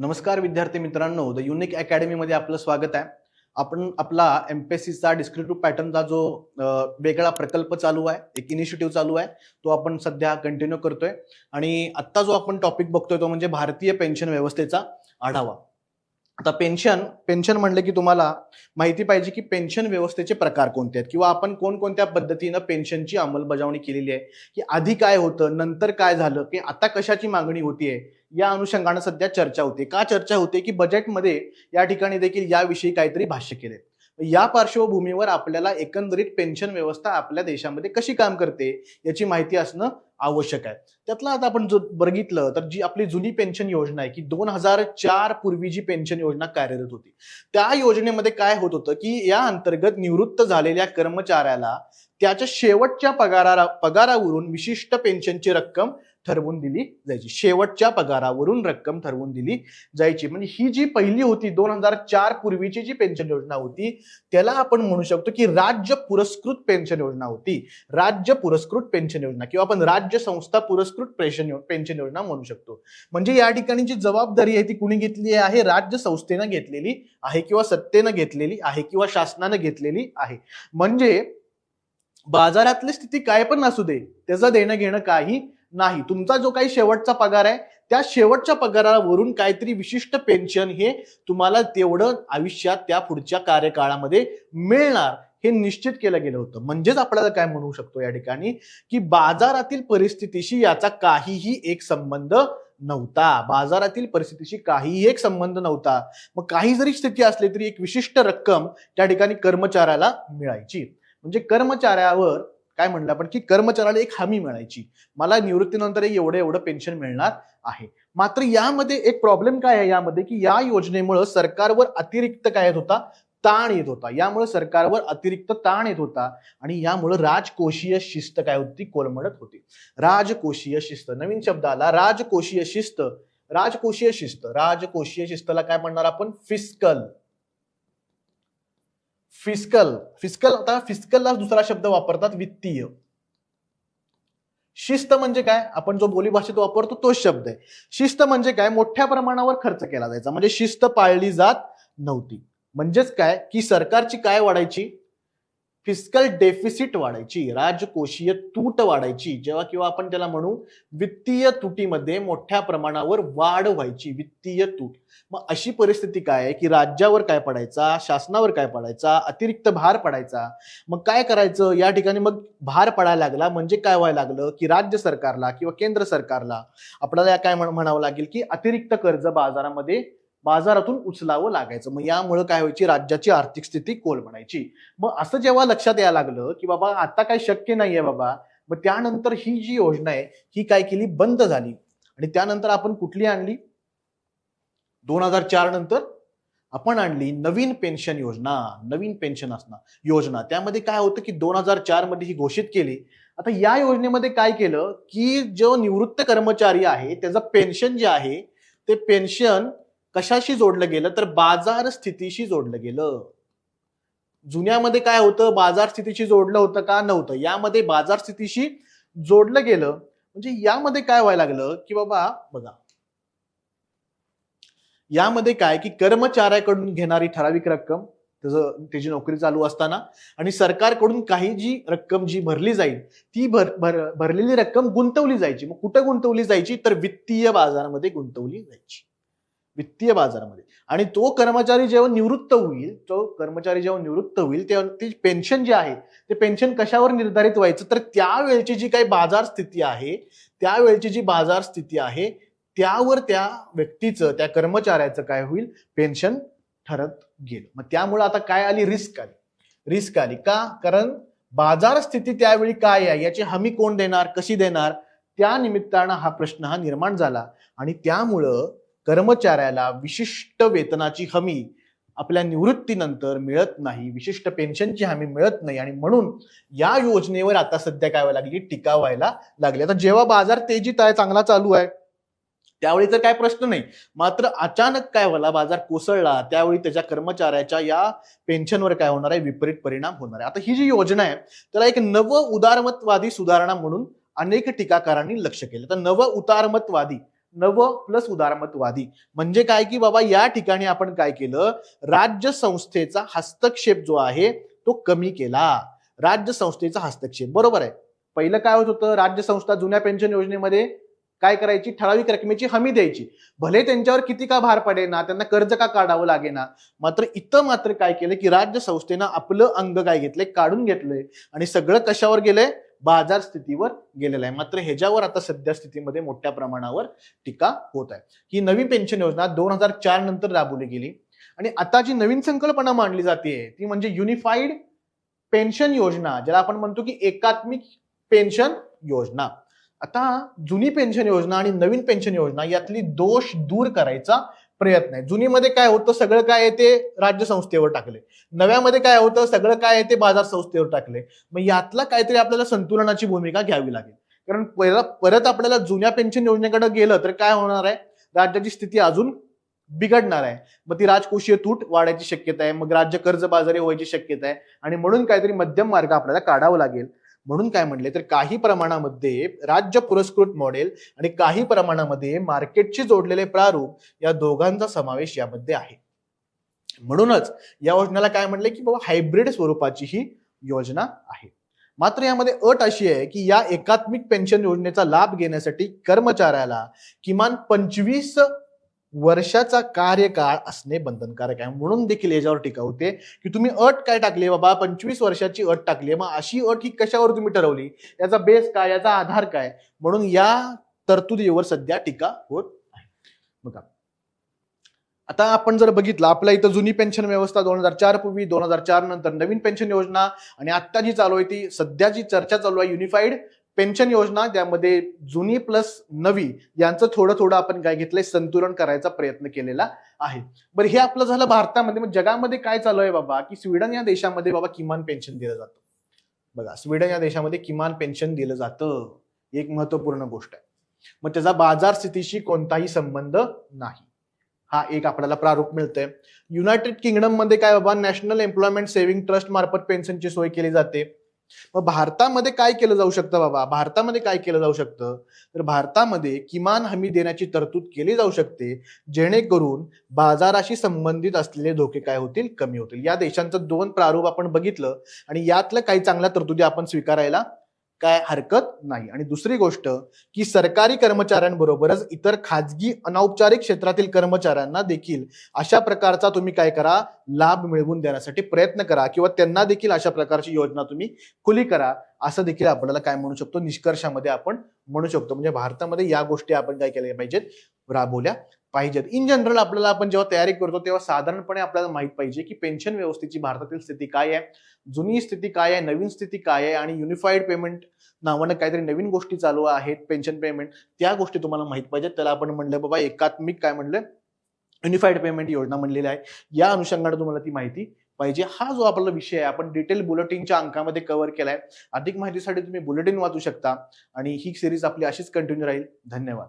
नमस्कार विद्यार्थी मित्रांनो द युनिक अकॅडमीमध्ये आपलं स्वागत आहे. आपण आपला एम पेसीचा डिस्क्रिप्टिव्ह पॅटर्नचा जो वेगळा प्रकल्प चालू आहे एक इनिशिएटिव्ह चालू आहे तो आपण सध्या कंटिन्यू करतोय. आणि आत्ता जो आपण टॉपिक बघतोय तो म्हणजे भारतीय पेन्शन व्यवस्थेचा आढावा. आता पेन्शन पेन्शन म्हणलं की तुम्हाला माहिती पाहिजे की पेन्शन व्यवस्थेचे प्रकार कोणते आहेत? किंवा आपण कोणकोणत्या पद्धतीनं पेन्शनची अंमलबजावणी केलेली आहे? की आधी काय होतं नंतर काय झालं की आता कशाची मागणी होतीये? या अनुषंगानं सध्या चर्चा होते. का चर्चा होते? की बजेटमध्ये या ठिकाणी देखील याविषयी काहीतरी भाष्य केले या पार्श्वभूमीवर आपल्याला एकंदरीत पेन्शन व्यवस्था आपल्या देशामध्ये कशी काम करते याची माहिती असणं आवश्यक आहे. त्यातलं आता आपण जो बघितलं तर जी आपली जुनी पेन्शन योजना आहे की दोन हजार चार पूर्वी जी पेन्शन योजना कार्यरत होती त्या योजनेमध्ये काय होत होतं की या अंतर्गत निवृत्त झालेल्या कर्मचाऱ्याला त्याच्या शेवटच्या पगारा पगारावरून विशिष्ट पेन्शनची रक्कम ठरवून दिली जायची. शेवटच्या पगारावरून रक्कम ठरवून दिली जायची. म्हणजे ही जी पहिली होती दोन हजार चार पूर्वीची जी पेन्शन योजना होती त्याला आपण म्हणू शकतो की राज्य पुरस्कृत पेन्शन योजना होती. राज्य पुरस्कृत पेन्शन योजना किंवा आपण राज्य संस्था पुरस्कृत पेन्शन पेन्शन योजना म्हणू शकतो. म्हणजे या ठिकाणी जी जबाबदारी आहे ती कुणी घेतली आहे? राज्य संस्थेनं घेतलेली आहे किंवा सत्तेनं घेतलेली आहे किंवा शासनानं घेतलेली आहे. म्हणजे बाजारातली स्थिती काय पण असू दे त्याचं देणं घेणं काही नाही. तुमचा जो काही शेवटचा पगार आहे त्या शेवटच्या पगारावरून काहीतरी विशिष्ट पेन्शन हे तुम्हाला तेवढं आयुष्यात त्या पुढच्या कार्यकाळामध्ये मिळणार हे निश्चित केलं गेलं होतं. म्हणजेच आपल्याला काय म्हणू शकतो या ठिकाणी? की बाजारातील परिस्थितीशी याचा काहीही एक संबंध नव्हता. बाजारातील परिस्थितीशी काहीही एक संबंध नव्हता. मग काही जरी स्थिती असली तरी एक विशिष्ट रक्कम त्या ठिकाणी कर्मचाऱ्याला मिळायची. म्हणजे कर्मचाऱ्यावर काय म्हणलं आपण की कर्मचाऱ्याला एक हमी मिळायची. मला निवृत्तीनंतर एवढं एवढं पेन्शन मिळणार आहे. मात्र यामध्ये एक प्रॉब्लेम काय आहे यामध्ये की या योजनेमुळे सरकारवर अतिरिक्त काय येत होता? ताण येत होता. यामुळे सरकारवर अतिरिक्त ताण येत होता आणि यामुळे राजकोषीय शिस्त काय होती? कोलमडत होती. राजकोषीय शिस्त. नवीन शब्द आला. राजकोषीय शिस्त. राजकोषीय शिस्त. राजकोषीय शिस्तला काय म्हणणार आपण? फिस्कल फिस्कल फिस्कल आता फिस्कलला दुसरा शब्द वापरतात वित्तीय. शिस्त म्हणजे काय? आपण जो बोलीभाषेत वापरतो तोच शब्द आहे. शिस्त म्हणजे काय? मोठ्या प्रमाणावर खर्च केला जायचा. म्हणजे शिस्त पाळली जात नव्हती. म्हणजेच काय? की सरकारची काय वाढायची? फिस्कल डेफिसिट वाढायची राजकोषीय तूट वाढायची. जेव्हा किंवा आपण त्याला म्हणू वित्तीय तुटीमध्ये मोठ्या प्रमाणावर वाढ व्हायची वित्तीय तूट. मग अशी परिस्थिती काय आहे की राज्यावर काय पडायचा शासनावर काय पडायचा अतिरिक्त भार पडायचा? मग काय करायचं? या ठिकाणी मग भार पडायला लागला. म्हणजे काय व्हायला लागलं? की राज्य सरकारला किंवा केंद्र सरकारला आपल्याला काय म्हण- म्हणावं लागेल की अतिरिक्त कर्ज बाजारामध्ये बाजारातून उचलावं लागायचं. मग यामुळे काय व्हायची? राज्याची आर्थिक स्थिती कोलमडायची मग असं जेव्हा लक्षात यायला लागलं की बाबा आता काय शक्य नाहीये बाबा मग त्यानंतर ही जी योजना आहे ही काय केली? बंद झाली. आणि त्यानंतर आपण कुठली आणली? दोन हजार चार नंतर आपण आणली नवीन पेन्शन योजना नवीन पेन्शन असणार योजना. त्यामध्ये काय होतं की दोन हजार चारमध्ये ही घोषित केली. आता या योजनेमध्ये काय केलं की जो निवृत्त कर्मचारी आहे त्याचं पेन्शन जे आहे ते पेन्शन कशाशी जोडलं गेलं? तर बाजार स्थितीशी जोडलं गेलं. जुन्यामध्ये काय होतं? बाजार स्थितीशी जोडलं होतं का? नव्हतं. यामध्ये बाजार स्थितीशी जोडलं गेलं. म्हणजे यामध्ये काय व्हायला लागलं? की बाबा बघा. यामध्ये काय? की कर्मचाऱ्याकडून घेणारी ठराविक रक्कम त्याचं त्याची नोकरी चालू असताना आणि सरकारकडून काही जी रक्कम जी भरली जाईल ती भर भर भरलेली रक्कम गुंतवली जायची. मग कुठं गुंतवली जायची? तर वित्तीय बाजारामध्ये गुंतवली जायची. वित्तीय बाजारामध्ये. आणि तो कर्मचारी जेव्हा निवृत्त होईल तो कर्मचारी जेव्हा निवृत्त होईल तेव्हा ती पेन्शन जे आहे ते पेन्शन कशावर निर्धारित व्हायचं? तर त्यावेळची जी काही बाजार स्थिती आहे त्यावेळची जी बाजार स्थिती आहे त्यावर त्या व्यक्तीचं त्या कर्मचाऱ्याचं काय होईल? पेन्शन ठरत गेलं. मग त्यामुळे आता काय आली? रिस्क आली. रिस्क आली का? कारण बाजार स्थिती त्यावेळी काय आहे? याची हमी कोण देणार? कशी देणार? त्या निमित्तानं हा प्रश्न हा निर्माण झाला. आणि त्यामुळं कर्मचाऱ्याला विशिष्ट वेतनाची हमी आपल्या निवृत्तीनंतर मिळत नाही विशिष्ट पेन्शनची हमी मिळत नाही आणि म्हणून या योजनेवर आता सध्या काय व्हायला लागली? टीका व्हायला लागली. आता जेव्हा बाजार तेजीत आहे चांगला चालू आहे त्यावेळी तर काय प्रश्न नाही. मात्र अचानक काय व्हायला बाजार कोसळला त्यावेळी त्याच्या कर्मचाऱ्याच्या या पेन्शनवर काय होणार आहे? विपरीत परिणाम होणार आहे. आता ही जी योजना आहे त्याला एक नव उदारमतवादी सुधारणा म्हणून अनेक टीकाकारांनी लक्ष केलं. तर नव उदारमतवादी नव प्लस उदारमतवादी. म्हणजे काय की बाबा या ठिकाणी आपण काय केलं? राज्य संस्थेचा हस्तक्षेप जो आहे तो कमी केला. राज्य संस्थेचा हस्तक्षेप. बरोबर आहे. पहिलं काय होत होतं? राज्य संस्था जुन्या पेन्शन योजनेमध्ये काय करायची? ठराविक रकमेची हमी द्यायची. भले त्यांच्यावर किती का भार पडे ना त्यांना कर्ज का काढावं लागे ना मात्र इथं मात्र काय केलं की राज्य संस्थेनं आपलं अंग काय घेतलंय? काढून घेतलंय. आणि सगळं कशावर गेलंय? बाजार स्थितीवर गेलेलं आहे. मात्र ह्याच्यावर आता सध्या स्थितीमध्ये मोठ्या प्रमाणावर टीका होत आहे. ही नवी पेन्शन योजना दोन हजार चार नंतर राबवली गेली. आणि आता जी नवीन संकल्पना मांडली जाते ती म्हणजे युनिफाईड पेन्शन योजना ज्याला आपण म्हणतो की एकात्मिक पेन्शन योजना. आता जुनी पेन्शन योजना आणि नवीन पेन्शन योजना यातली दोष दूर करायचा प्रयत्न आहे. जुनीमध्ये काय होतं? सगळं काय आहे ते राज्य संस्थेवर टाकले. नव्यामध्ये काय होतं? सगळं काय आहे ते बाजार संस्थेवर टाकले. मग यातला काहीतरी आपल्याला संतुलनाची भूमिका घ्यावी लागेल. कारण परत परत आपल्याला जुन्या पेन्शन योजनेकडे गेलं तर काय होणार आहे? राज्याची स्थिती अजून बिघडणार आहे. मग ती राजकोषीय तूट वाढायची शक्यता आहे. मग राज्य कर्जबाजारी व्हायची शक्यता आहे. आणि म्हणून काहीतरी मध्यम मार्ग आपल्याला काढावा लागेल. म्हणून काय म्हटले तर काही प्रमाणामध्ये राज्य पुरस्कृत मॉडेल आणि काही प्रमाणामध्ये मार्केटशी जोडलेले प्रारूप या दोघांचा समावेश यामध्ये आहे. म्हणूनच या योजनेला काय म्हटले की बाबा हायब्रिड स्वरूपाची ही योजना आहे. मात्र यामध्ये अट अशी आहे की या एकात्मिक पेन्शन योजनेचा लाभ घेण्यासाठी कर्मचाऱ्याला किमान पंचवीस वर्षाचा कार्यकाळ असणे बंधनकारक आहे. म्हणून देखील याच्यावर टीका होते की तुम्ही अट काय टाकली बाबा पंचवीस वर्षाची अट टाकली मग अशी अट ही कशावर तुम्ही ठरवली? याचा बेस काय? याचा आधार काय? म्हणून या तरतुदीवर सध्या टीका होत आहे. बघा. आता आपण जर बघितलं आपल्या इथं जुनी पेन्शन व्यवस्था दोन हजार चार पूर्वी दोन हजार चार नंतर नवीन पेन्शन योजना आणि आत्ता जी चालू आहे ती सध्या जी चर्चा चालू आहे युनिफाईड पेन्शन योजना त्यामध्ये जुनी प्लस नवी यांचं थोडं थोडं आपण काय घेतलंय संतुलन करायचा प्रयत्न केलेला आहे. बरं हे आपलं झालं भारतामध्ये. मग जगामध्ये काय चालू आहे बाबा? की स्वीडन या देशामध्ये बाबा किमान पेन्शन दिलं जातं. बघा स्वीडन या देशामध्ये किमान पेन्शन दिलं जातं. एक महत्त्वपूर्ण गोष्ट आहे. मग त्याचा बाजार स्थितीशी कोणताही संबंध नाही. हा एक आपल्याला प्रारूप मिळतंय. युनायटेड किंगडममध्ये काय बाबा नॅशनल एम्प्लॉयमेंट सेव्हिंग ट्रस्ट मार्फत पेन्शनची सोय केली जाते. मग भारतामध्ये काय केलं जाऊ शकतं बाबा? भारतामध्ये काय केलं जाऊ शकतं? तर भारतामध्ये किमान हमी देण्याची तरतूद केली जाऊ शकते जेणेकरून बाजाराशी संबंधित असलेले धोके काय होतील? कमी होतील. या देशांचं दोन प्रारूप आपण बघितलं आणि यातलं काही चांगल्या तरतुदी आपण स्वीकारायला काय हरकत नाही. आणि दुसरी गोष्ट की सरकारी कर्मचाऱ्यांबरोबरच इतर खाजगी अनौपचारिक क्षेत्रातील कर्मचाऱ्यांना देखील अशा प्रकारचा तुम्ही काय करा लाभ मिळवून देण्यासाठी प्रयत्न करा किंवा त्यांना देखील अशा प्रकारची योजना तुम्ही खुली करा. असं देखील आपल्याला काय म्हणू शकतो? निष्कर्षामध्ये आपण म्हणू शकतो. म्हणजे भारतामध्ये या गोष्टी आपण काय केल्या पाहिजेत? राबवल्या पाहिजेत. इन जनरल आपल्याला आपण जेव्हा तयारी करतो तेव्हा साधारणपणे आपल्याला माहीत पाहिजे की पेन्शन व्यवस्थेची भारतातील स्थिती काय आहे? जुनी स्थिती काय आहे? नवीन स्थिती काय आहे? आणि युनिफाईड पेमेंट नावानं काहीतरी नवीन गोष्टी चालू आहेत पेन्शन पेमेंट त्या गोष्टी तुम्हाला माहीत पाहिजेत. त्याला आपण म्हणलं बाबा एकात्मिक काय म्हणलं? युनिफाईड पेमेंट योजना म्हणलेली आहे. या अनुषंगाने तुम्हाला ती माहिती पाहिजे. हा जो आपला विषय आहे आपण डिटेल बुलेटिनच्या अंकामध्ये कव्हर केलाय. अधिक माहितीसाठी तुम्ही बुलेटिन वाचू शकता आणि ही सिरीज आपली अशीच कंटिन्यू राहील. धन्यवाद.